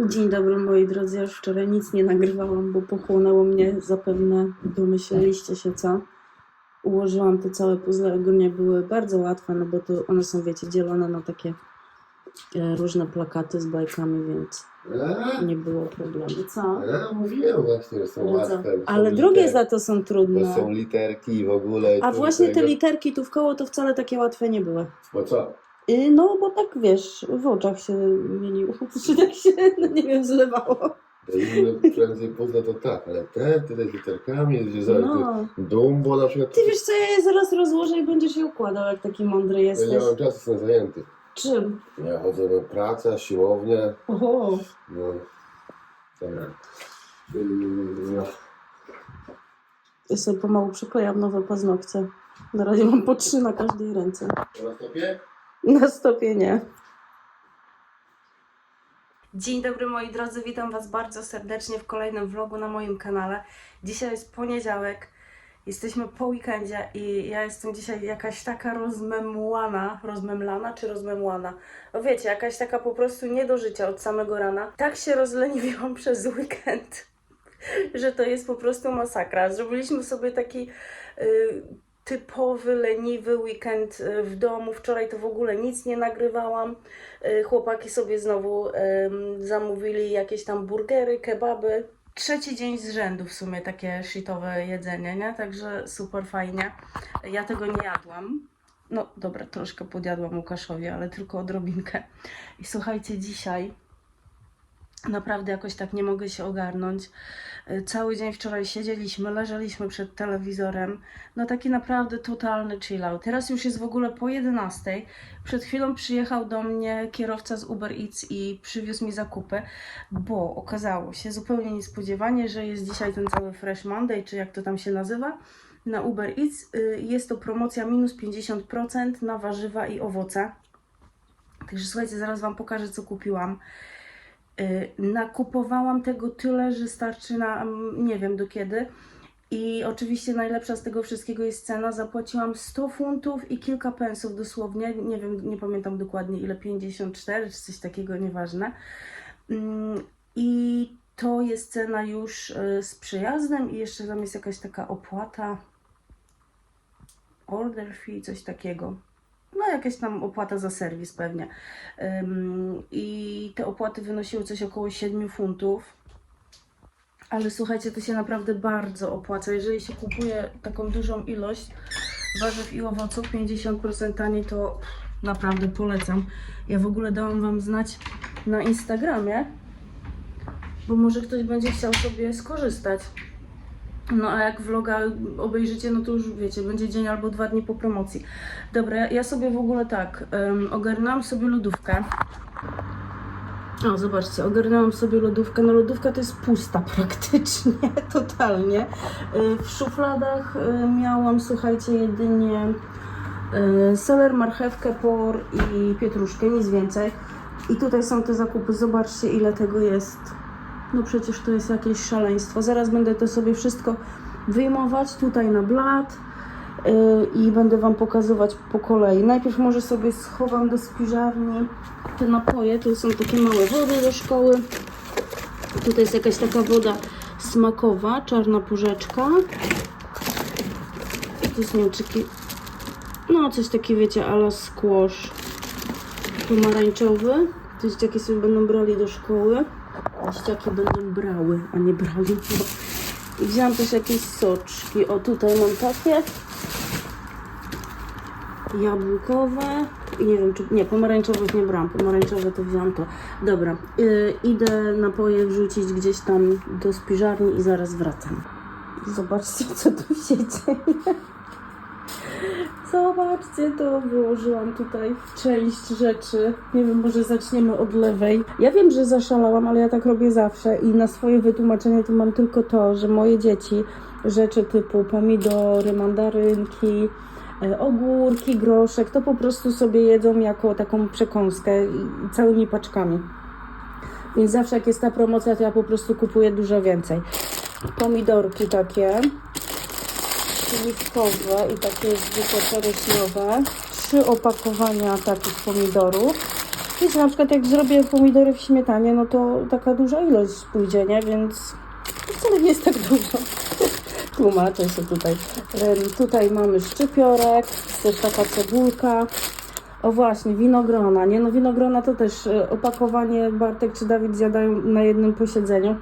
Dzień dobry moi drodzy, ja już wczoraj nic nie nagrywałam, bo pochłonęło mnie zapewne, domyśleliście się co. Ułożyłam te całe puzzle, ogólnie były bardzo łatwe, no bo to one są wiecie dzielone na takie e, różne plakaty z bajkami, więc A, nie było problemu. Co? a, mówiłem właśnie, że są Ale co? łatwe. są Ale drugie liter- za to są Bo trudne. są literki w ogóle. A właśnie te tego- literki tu w koło to wcale takie łatwe nie były. Bo co? No bo tak wiesz, w oczach się mieniło, czy tak się, no nie wiem, zlewało. Inne prędzej puzzle to tak, ale te, te z literkami, że za No. Dumbo na przykład. Ty wiesz co, ja je zaraz rozłożę i będziesz je układał, jak taki mądry Ja jesteś. nie mam czasu, jestem zajęty. Czym? Ja chodzę na pracę, siłownię. Oho. No. Dobra. Yy, Ja sobie pomału przyklejam nowe paznokcie. Na razie mam po trzy na każdej ręce. Na stopie? Na stopie nie. Dzień dobry moi drodzy, witam Was bardzo serdecznie w kolejnym vlogu na moim kanale. Dzisiaj jest poniedziałek, jesteśmy po weekendzie i ja jestem dzisiaj jakaś taka rozmemłana, rozmemlana czy rozmemłana? No wiecie, jakaś taka po prostu nie do życia od samego rana. Tak się rozleniwiłam przez weekend, że to jest po prostu masakra. Zrobiliśmy sobie taki y, typowy, leniwy weekend y, w domu. Wczoraj to w ogóle nic nie nagrywałam. Y, Chłopaki sobie znowu zamówili jakieś tam burgery, kebaby. Trzeci dzień z rzędu w sumie takie shitowe jedzenie, nie? Także super fajnie. Ja tego nie jadłam. No dobra, troszkę podjadłam Łukaszowi, ale tylko odrobinkę. I słuchajcie, dzisiaj naprawdę jakoś tak nie mogę się ogarnąć. Y, Cały dzień wczoraj siedzieliśmy, leżeliśmy przed telewizorem. No taki naprawdę totalny chill out. Teraz już jest w ogóle po 11. Przed chwilą przyjechał do mnie kierowca z Uber Eats i przywiózł mi zakupy, bo okazało się zupełnie niespodziewanie, że jest dzisiaj ten cały Fresh Monday, czy jak to tam się nazywa, na Uber Eats. Y, Jest to promocja minus 50% na warzywa i owoce. Także słuchajcie, zaraz Wam pokażę, co kupiłam. Y, Nakupowałam tego tyle, że starczy na mm, nie wiem do kiedy. I oczywiście najlepsza z tego wszystkiego jest cena. Zapłaciłam 100 funtów i kilka pensów dosłownie. Nie wiem, nie pamiętam dokładnie ile, 54 czy coś takiego, nieważne. Mm, I to jest cena już y, z przyjazdem i jeszcze tam jest jakaś taka opłata. Order fee, coś takiego. No, jakaś tam opłata za serwis pewnie. I te opłaty wynosiły coś około 7 funtów. Ale słuchajcie, to się naprawdę bardzo opłaca. Jeżeli się kupuje taką dużą ilość warzyw i owoców, 50% taniej, to naprawdę polecam. Ja w ogóle dałam Wam znać na Instagramie, bo może ktoś będzie chciał sobie skorzystać. No a jak vloga obejrzycie, no to już wiecie, będzie dzień albo dwa dni po promocji. Dobra, ja- sobie w ogóle tak, um, ogarnęłam sobie lodówkę. O, zobaczcie, ogarnęłam sobie lodówkę. No lodówka to jest pusta praktycznie, totalnie. Y, W szufladach y, miałam, słuchajcie, jedynie y, seler, marchewkę, por i pietruszkę, nic więcej. I tutaj są te zakupy, zobaczcie ile tego jest. No przecież to jest jakieś szaleństwo. Zaraz będę to sobie wszystko wyjmować tutaj na blat yy, i będę Wam pokazywać po kolei. Najpierw może sobie schowam do spiżarni te napoje. Tu są takie małe wody do szkoły. Tutaj jest jakaś taka woda smakowa, czarna porzeczka. I to jest nie wiem, czy ki- no coś takiego wiecie, ala squash pomarańczowy. To jakie sobie będą brali do szkoły. Dzieciaki będą brały, a nie. No. I wzięłam też jakieś soczki. O, tutaj mam takie. Jabłkowe. I nie wiem, czy... Nie, pomarańczowych nie brałam. Pomarańczowe to wzięłam to. Dobra, y, idę napoje wrzucić gdzieś tam do spiżarni i zaraz wracam. Zobaczcie, co tu się dzieje. Zobaczcie, to wyłożyłam tutaj część rzeczy. Nie wiem, może zaczniemy od lewej. Ja wiem, że zaszalałam, ale ja tak robię zawsze i na swoje wytłumaczenie to mam tylko to, że moje dzieci rzeczy typu pomidory, mandarynki, e, ogórki, groszek, to po prostu sobie jedzą jako taką przekąskę całymi paczkami. Więc zawsze jak jest ta promocja, to ja po prostu kupuję dużo więcej. Pomidorki takie śliwkowe i takie zwykłe czereśniowe. Trzy opakowania takich pomidorów. wiecie, na przykład jak zrobię pomidory w śmietanie, no to taka duża ilość pójdzie, nie? Więc wcale nie jest tak dużo. Tłumaczę się tutaj. Tutaj mamy szczypiorek, też taka cebulka. O właśnie, winogrona, nie? No winogrona to też e, opakowanie Bartek czy Dawid zjadają na jednym posiedzeniu.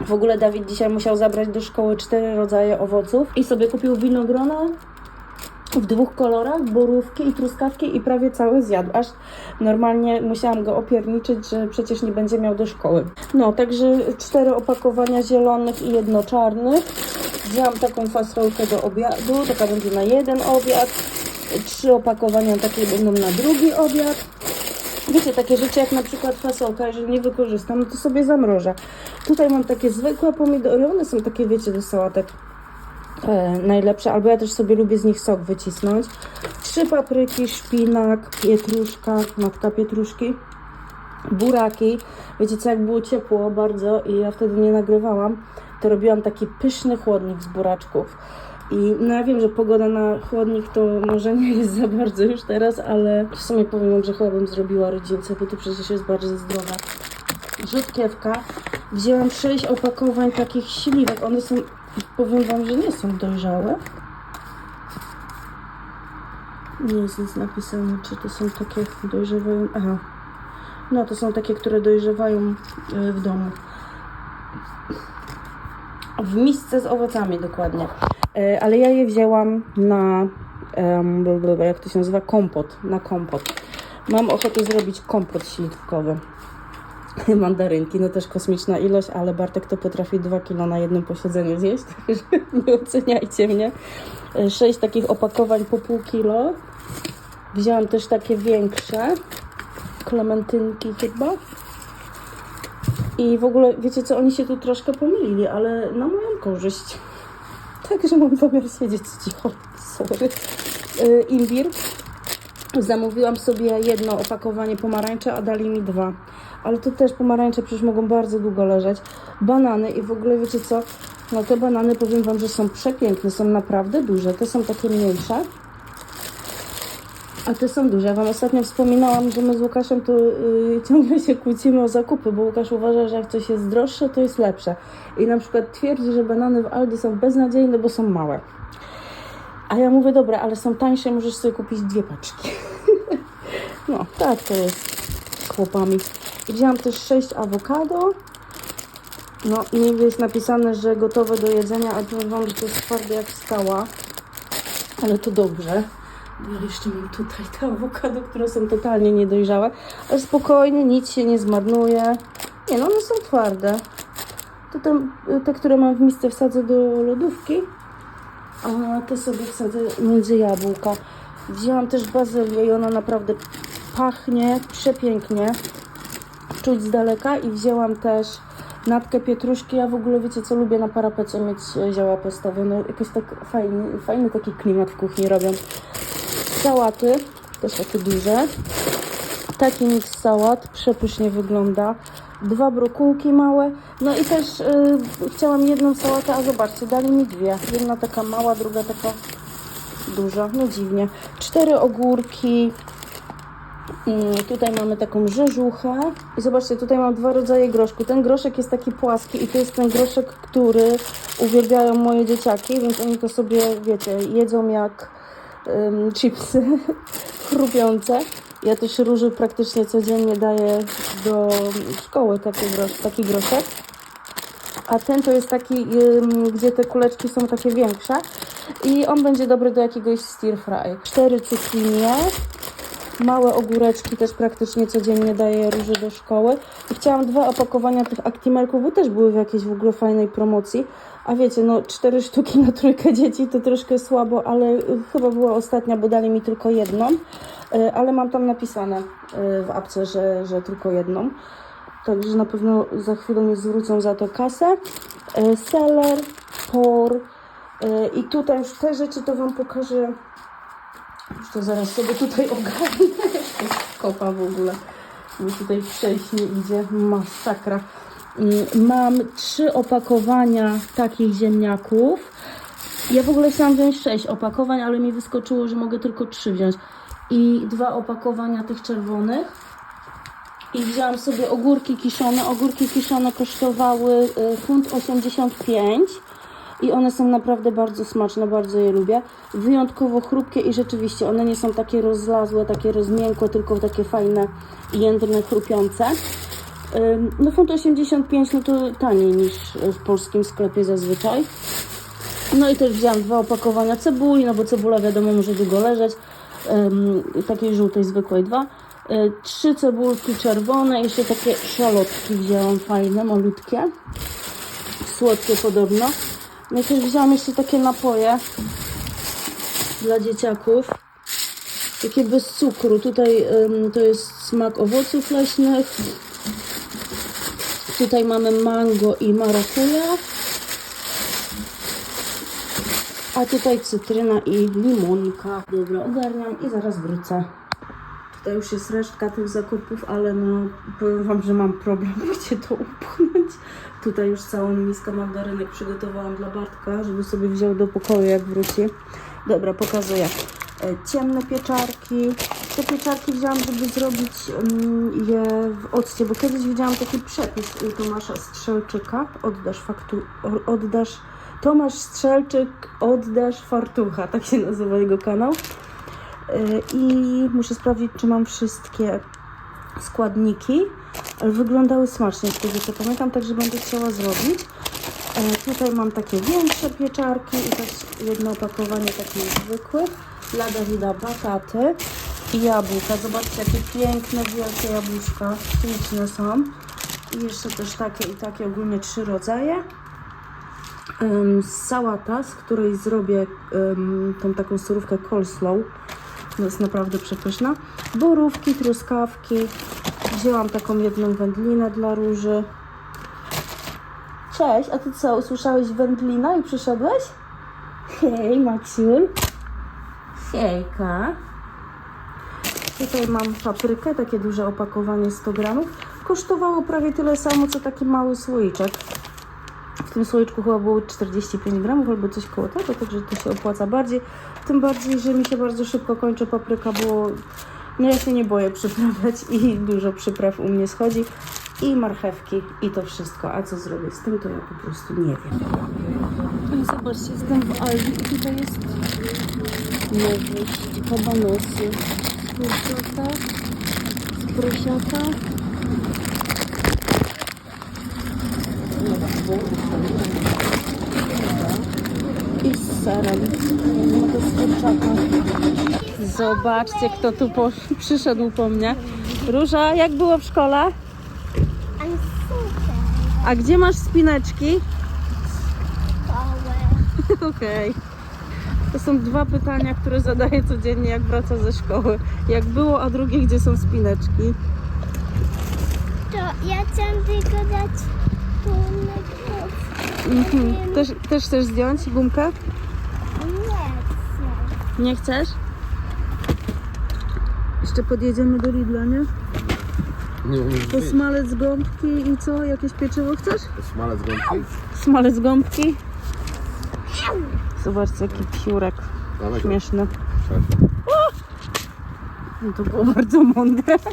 W ogóle Dawid dzisiaj musiał zabrać do szkoły cztery rodzaje owoców i sobie kupił winogrona w dwóch kolorach, borówki i truskawki i prawie cały zjadł. Aż normalnie musiałam go opierniczyć, że przecież nie będzie miał do szkoły. No, także cztery opakowania zielonych i jedno czarnych. Wzięłam taką fasolkę do obiadu, taka będzie na jeden obiad. Trzy opakowania takie będą na drugi obiad. Wiecie, takie rzeczy jak na przykład fasolka, jeżeli nie wykorzystam, no to sobie zamrożę. Tutaj mam takie zwykłe pomidory, one są takie, wiecie, do sałatek e, najlepsze, albo ja też sobie lubię z nich sok wycisnąć. Trzy papryki, szpinak, pietruszka, matka pietruszki, buraki. Wiecie co, jak było ciepło bardzo i ja wtedy nie nagrywałam, to robiłam taki pyszny chłodnik z buraczków. I no ja wiem, że pogoda na chłodnik to może nie jest za bardzo już teraz, ale w sumie powiem wam, że chyba bym zrobiła rodzince, bo to przecież jest bardzo zdrowe. Rzutkiewka. Wzięłam 6 opakowań takich śliwek. One są, powiem wam, że nie są dojrzałe. Nie jest nic napisane, czy to są takie dojrzewają. Aha. No, to są takie, które dojrzewają y, w domu. W misce z owocami dokładnie. E, Ale ja je wzięłam na, blablabla, jak to się nazywa, kompot. Na kompot. Mam ochotę zrobić kompot śliwkowy. Mandarynki, no też kosmiczna ilość, ale Bartek to potrafi 2 kilo na jednym posiedzeniu zjeść, także nie oceniajcie mnie. E, Sześć takich opakowań po pół kilo. Wzięłam też takie większe, klementynki chyba. I w ogóle, wiecie co, oni się tu troszkę pomylili, ale na moją korzyść. Także mam zamiar siedzieć cicho. Sorry. Yy, imbir. Zamówiłam sobie jedno opakowanie pomarańczy, a dali mi dwa. Ale to też pomarańcze przecież mogą bardzo długo leżeć. Banany i w ogóle wiecie co? No te banany powiem Wam, że są przepiękne, są naprawdę duże. Te są takie mniejsze. A te są duże. Ja Wam ostatnio wspominałam, że my z Łukaszem to yy, ciągle się kłócimy o zakupy, bo Łukasz uważa, że jak coś jest droższe, to jest lepsze. I na przykład twierdzi, że banany w Aldi są beznadziejne, bo są małe. A ja mówię, dobra, ale są tańsze, możesz sobie kupić dwie paczki. no, tak to jest z chłopami. I Wzięłam też sześć awokado. No niby jest napisane, że gotowe do jedzenia, a powiem Wam, że to jest twarde jak skała. Ale to dobrze. Ja jeszcze mam tutaj te awokado, które są totalnie niedojrzałe. Ale spokojnie, nic się nie zmarnuje. Nie no, one są twarde. To tam, y, te, które mam w misce wsadzę do lodówki. A te sobie wsadzę między jabłka. Wzięłam też bazylię i ona naprawdę pachnie przepięknie. Czuć z daleka i wzięłam też natkę pietruszki. Ja w ogóle wiecie co lubię na parapecie mieć e, zioła postawione. Jakiś tak fajny, fajny taki klimat w kuchni robią. Sałaty, też takie duże. Taki miks sałat, przepysznie wygląda. Dwa brokułki małe. No i też y, chciałam jedną sałatę, a zobaczcie, dali mi dwie. Jedna taka mała, druga taka duża. No dziwnie. Cztery ogórki. Mm, tutaj mamy taką rzeżuchę. I zobaczcie, tutaj mam dwa rodzaje groszku. Ten groszek jest taki płaski i to jest ten groszek, który uwielbiają moje dzieciaki, więc oni to sobie, wiecie, jedzą jak ym, chipsy chrupiące. Ja też róży praktycznie codziennie daję do szkoły taki, grosz, taki groszek. A ten to jest taki, ym, gdzie te kuleczki są takie większe. I on będzie dobry do jakiegoś stir fry. Cztery cukinie. Małe ogóreczki też praktycznie codziennie daję róży do szkoły. I chciałam dwa opakowania tych aktimelków, bo też były w jakiejś w ogóle fajnej promocji. A wiecie, no cztery sztuki na trójkę dzieci to troszkę słabo, ale y, chyba była ostatnia, bo dali mi tylko jedną. Y, Ale mam tam napisane y, w apce, że, że tylko jedną. Także na pewno za chwilę mi zwrócą za to kasę. Seler, por. I tutaj już te rzeczy to Wam pokażę. Już to zaraz sobie tutaj ogarnę. Kopa w ogóle. Bo tutaj przejść nie idzie. Masakra. Mm, Mam trzy opakowania takich ziemniaków. Ja w ogóle chciałam wziąć sześć opakowań, ale mi wyskoczyło, że mogę tylko trzy wziąć. I dwa opakowania tych czerwonych. I wzięłam sobie ogórki kiszone. Ogórki kiszone kosztowały y, funt 85 i one są naprawdę bardzo smaczne, bardzo je lubię. Wyjątkowo chrupkie i rzeczywiście one nie są takie rozlazłe, takie rozmiękłe, tylko takie fajne, jędrne, chrupiące. No funt 85 no to taniej niż w polskim sklepie zazwyczaj. No i też wzięłam dwa opakowania cebuli, no bo cebula wiadomo może długo leżeć. Takiej żółtej zwykłej dwa. Y, trzy cebulki czerwone, jeszcze takie szalotki wzięłam fajne, malutkie. Słodkie podobno. No i też wzięłam jeszcze takie napoje dla dzieciaków. Takie bez cukru. Tutaj to jest smak owoców leśnych. Tutaj mamy mango i marakuja. A tutaj cytryna i limonka. Dobra, ogarniam i zaraz wrócę. Tutaj już jest resztka tych zakupów, ale no powiem Wam, że mam problem, gdzie to upchnąć. Tutaj już całą miskę mandarynek przygotowałam dla Bartka, żeby sobie wziął do pokoju jak wróci. Dobra, pokazuję. E, Ciemne pieczarki. Te pieczarki wzięłam, żeby zrobić mm, je w occie, bo kiedyś widziałam taki przepis u Tomasza Strzelczyka. Oddasz faktu... oddasz... Tomasz Strzelczyk, oddasz fartucha. Tak się nazywa jego kanał. Y, i muszę sprawdzić, czy mam wszystkie składniki, wyglądały smacznie z tego co pamiętam, także będę chciała zrobić. E, tutaj mam takie większe pieczarki i też jedno opakowanie takich zwykłych. Dla Dawida bataty i jabłka. Zobaczcie, jakie piękne, wielkie jabłuszka. Śliczne są. I jeszcze też takie i takie, ogólnie trzy rodzaje. Ym, sałata, z której zrobię ym, tą taką surówkę coleslaw. To jest naprawdę przepyszna. Borówki, truskawki. Wzięłam taką jedną wędlinę dla róży. Cześć, a ty co, usłyszałeś wędlina i przyszedłeś? Hej, Maksiul. Hejka. Tutaj mam paprykę, takie duże opakowanie 100 gramów. Kosztowało prawie tyle samo, co taki mały słoiczek. W tym słoiczku chyba było 45 gramów albo coś koło tego, także to się opłaca bardziej. Tym bardziej, że mi się bardzo szybko kończy papryka, bo no ja się nie boję przyprawiać i dużo przypraw u mnie schodzi. I marchewki i to wszystko. A co zrobię z tym, to ja po prostu nie wiem. I zobaczcie, jestem w Aldi i tutaj jest nowość, kabanosy kurczaka, prosiaka. I z serem. No to z kurczaka. Zobaczcie, kto tu po, przyszedł po mnie. Róża, jak było w szkole? A gdzie masz spineczki? Okej. To są dwa pytania, które zadaję codziennie, jak wraca ze szkoły. Jak było, a drugie, gdzie są spineczki? To ja chciałam tylko dać Mhm. Też, też chcesz zdjąć gumkę? Nie Nie chcesz? Jeszcze podjedziemy do Lidla, nie? Nie umiesz To wyjść. smalec gąbki i co? Jakieś pieczywo chcesz? Smalec gąbki? Smalec gąbki. Zobaczcie, jaki piórek Dawaj go. śmieszny. No to było bardzo mądre.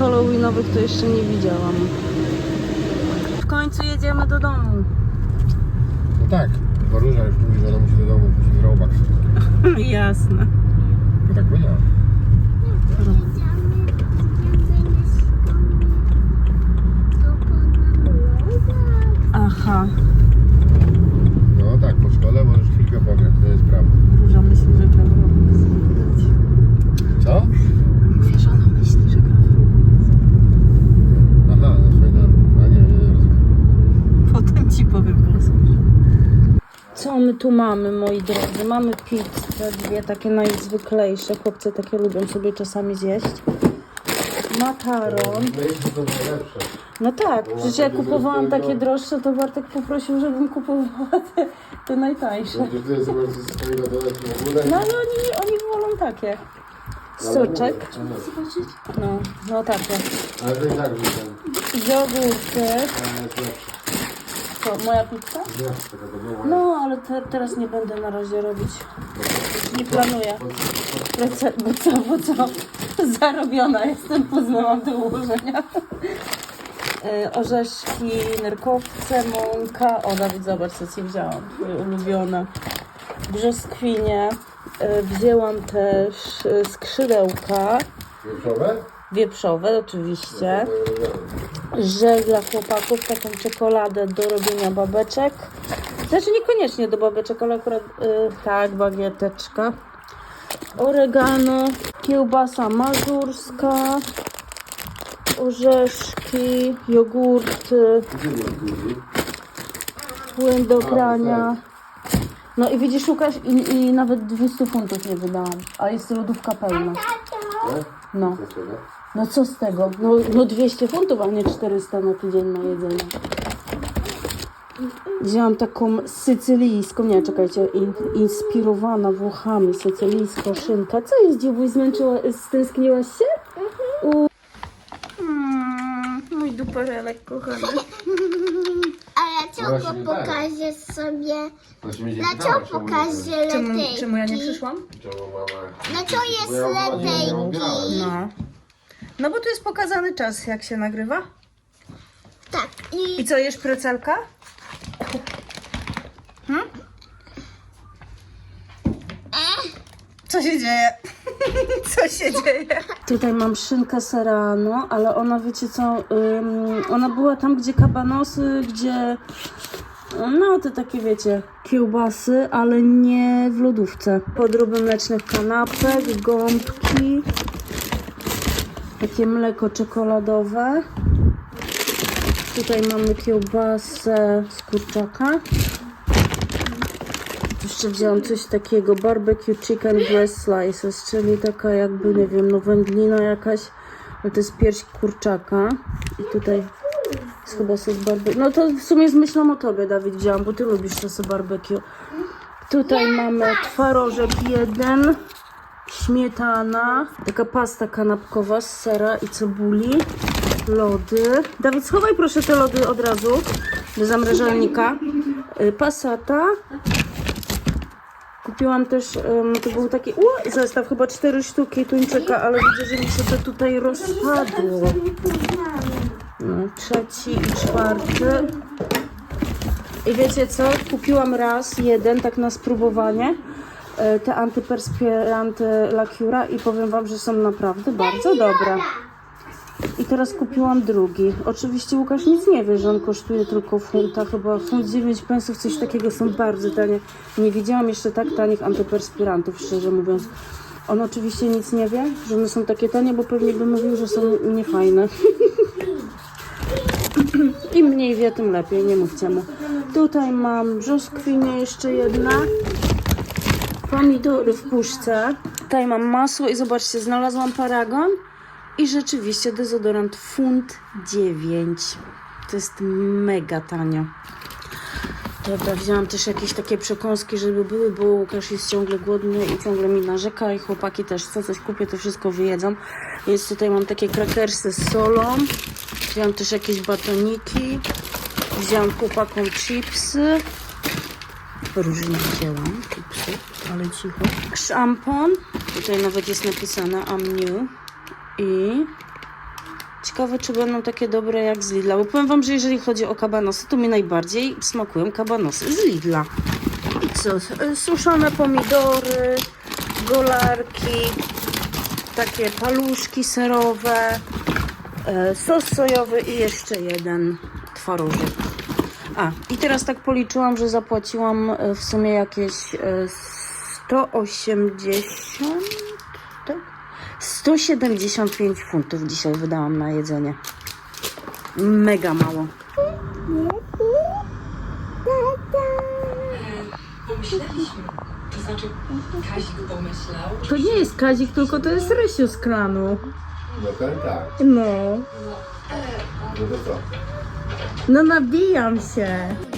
halloweenowych to jeszcze nie widziałam. W końcu jedziemy do domu. No tak, bo Róża już mówi, że ona musi do domu w Robux. Jasne. No tak powiedziała. Aha, No tak, po szkole możesz chwilkę pograć, to jest prawda. Róża myśli, że gra w Roblox. Co? Mówię, że ona myśli, że gra w Roblox. Aha, no fajna. A nie, nie rozumiem. Potem ci powiem, rozumiesz. Co my tu mamy, moi drodzy? Mamy pizzę, dwie takie najzwyklejsze. Chłopcy takie lubią sobie czasami zjeść. Makaron. No. No tak, przecież to kupowałam takie droższe, to Bartek poprosił, żebym kupowała te, te najtańsze. No ale oni, oni wolą takie. Soczek. No, no takie. Ale to tak jest. To moja pizza? Nie, taka domowa. No, ale te, teraz nie będę na razie robić. Nie planuję. Prece- Bo co, bo co? Zarobiona jestem, późno mam do ułożenia. E, Orzeszki, nerkowce, mąka. O, Dawid, zobacz, co ci wzięłam. Twoje ulubione. Brzoskwinie. Wzięłam też e, skrzydełka. Wieprzowe? Wieprzowe, oczywiście. Żel dla chłopaków, taką czekoladę do robienia babeczek. Znaczy niekoniecznie do babeczek, ale akurat y, tak, bagieteczka. Oregano, kiełbasa mazurska, orzeszki, jogurty, płyn do prania. No i widzisz, Łukasz, i, i nawet 200 funtów nie wydałam, a jest lodówka pełna. Tak? No. No co z tego? No, no 200 funtów, a nie 400 na tydzień na jedzenie. Wzięłam taką sycylijską, nie czekajcie, in, inspirowana Włochami, sycylijska szynka. Co jest, dziewuj, zmęczyła, stęskniłaś się? U... Mm, mój duperelek kochany. A dlaczego Właśnie tak. pokażę sobie? To się Dlaczego czemu pokażę Czemu, lepiej? czemu ja nie przyszłam? Czemu mama... Dlaczego jest Bo ja nie lepiej? grałem. No. No bo tu jest pokazany czas, jak się nagrywa. Tak, I i co, jesz precelka? Hmm? Co się dzieje? Co się dzieje? Tutaj mam szynkę serrano, ale ona, wiecie co, ym, ona była tam, gdzie kabanosy, gdzie, no te takie, wiecie, kiełbasy, ale nie w lodówce. Podróby mlecznych kanapek, gąbki, takie mleko czekoladowe. Tutaj mamy kiełbasę z kurczaka. Jeszcze wziąłam coś takiego, barbecue chicken breast slices, czyli taka jakby, nie wiem, no wędlina jakaś, ale to jest pierś kurczaka. I tutaj jest chyba sos barbecue. No to w sumie z myślą o tobie, Dawid, wziąłam, bo ty lubisz sosy barbecue. Tutaj mamy twarożek jeden, śmietana, taka pasta kanapkowa z sera i cebuli, lody. Dawid, schowaj proszę te lody od razu do zamrażalnika. Y, Pasata. Kupiłam też, em, to był taki u, zestaw, chyba cztery sztuki tuńczyka, ale widzę, że mi się to tutaj rozpadło. No, trzeci i czwarty. I wiecie co? Kupiłam raz jeden, tak na spróbowanie, te antyperspiranty Lacura i powiem Wam, że są naprawdę bardzo dobre. I teraz kupiłam drugi. Oczywiście Łukasz nic nie wie, że on kosztuje tylko funta, chyba funt 9 pensów, coś takiego są bardzo tanie. Nie widziałam jeszcze tak tanich antyperspirantów, szczerze mówiąc. On oczywiście nic nie wie, że one są takie tanie, bo pewnie by mówił, że są niefajne. Im mniej wie, tym lepiej, nie mówcie mu. Tutaj mam brzoskwinię jeszcze jedna. Pomidory w puszce. Tutaj mam masło i zobaczcie, znalazłam paragon. I rzeczywiście dezodorant funt 9. To jest mega tanio. Dobra, wzięłam też jakieś takie przekąski, żeby były, bo Łukasz jest ciągle głodny i ciągle mi narzeka i chłopaki też co coś kupię, to wszystko wyjedzą. Więc tutaj mam takie krakersy z solą. Wziąłam też jakieś batoniki. Wziąłam chłopakom chipsy. Różnie wzięłam chipsy, ale cicho. Szampon. Tutaj nawet jest napisane I'm new. I ciekawe, czy będą takie dobre jak z Lidla. Bo powiem Wam, że jeżeli chodzi o kabanosy, to mi najbardziej smakują kabanosy z Lidla. I co? y, Suszone pomidory, golarki, takie paluszki serowe, e, sos sojowy i jeszcze jeden twarożek. A, i teraz tak policzyłam, że zapłaciłam e, w sumie jakieś e, 180, tak? 175 funtów dzisiaj wydałam na jedzenie. Mega mało. Pomyśleliśmy. To znaczy, Kazik pomyślał. To nie jest Kazik, tylko to jest Rysiu z kranu. No ten tak. No, No to co? No nabijam się.